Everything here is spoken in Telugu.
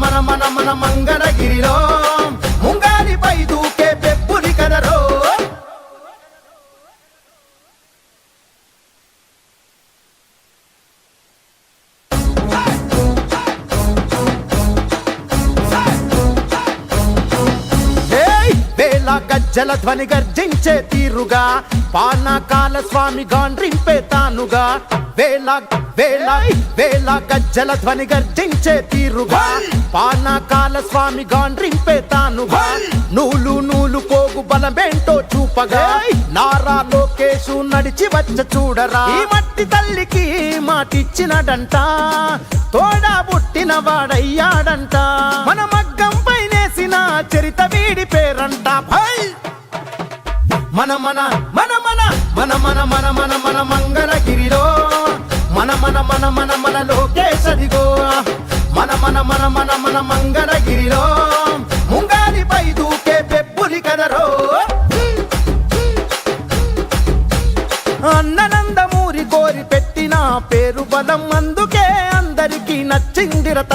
మన మన మన మంగళగిరిలో ముంగాలిపై దూకే పెప్పుని కదరో ఏయ్! గజ్జల ధ్వని గర్జించే తీరుగా పానకాల స్వామి గాండ్రింపే తానుగా వేళ వేల వేల గజ్జల ధ్వని గర్జించే తీరుగా. పానకాల స్వామి గాండ్రింపే తానుగా. నూలు నూలు పోగు బలమేంటో చూపగా. నారా లోకేశు నడిచి వచ్చ చూడరా. ఈ మట్టి తల్లికి మాటిచ్చినడంట తోడా పుట్టిన వాడయ్యాడంట. మన మగ్గం పైనేసిన చరిత వీడి పేరంట. మన మన మన మన మన మన మన మన మన మంగళగిరిలో. మన మన మన మన మన లోకేశదిగో మన మన మన మన మన మంగళగిరిలో ముంగాలిపై దూకే పెప్పులి కదరో అన్ననందమూరి కోరి పెట్టిన పేరు బలం అందుకే అందరికీ నచ్చిందిరత